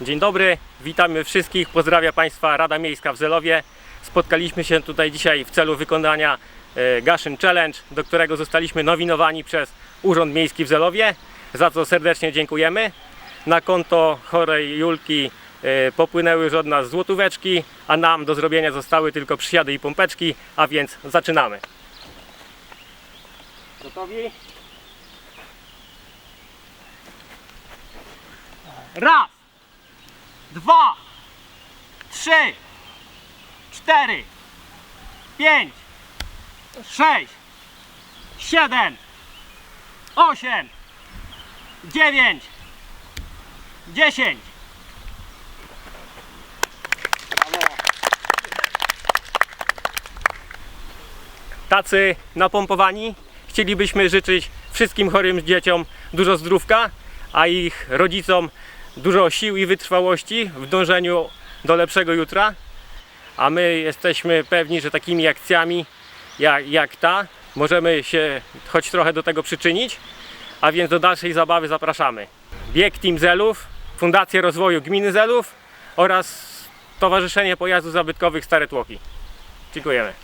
Dzień dobry, witamy wszystkich, pozdrawia Państwa Rada Miejska w Zelowie. Spotkaliśmy się tutaj dzisiaj w celu wykonania e, Gaszyn Challenge, do którego zostaliśmy nowinowani przez Urząd Miejski w Zelowie, za co serdecznie dziękujemy. Na konto chorej Julki e, popłynęły już od nas złotóweczki, a nam do zrobienia zostały tylko przysiady i pompeczki, a więc zaczynamy. Gotowi? Raz, dwa, trzy, cztery, pięć, sześć, siedem, osiem, dziewięć, dziesięć. Tacy napompowani chcielibyśmy życzyć wszystkim chorym dzieciom dużo zdrówka, a ich rodzicom dużo sił i wytrwałości w dążeniu do lepszego jutra. A my jesteśmy pewni, że takimi akcjami jak, jak ta możemy się choć trochę do tego przyczynić. A więc do dalszej zabawy zapraszamy. Bieg Team Zelów, Fundacja Rozwoju Gminy Zelów oraz Towarzyszenie Pojazdów Zabytkowych Stare Tłoki. Dziękujemy.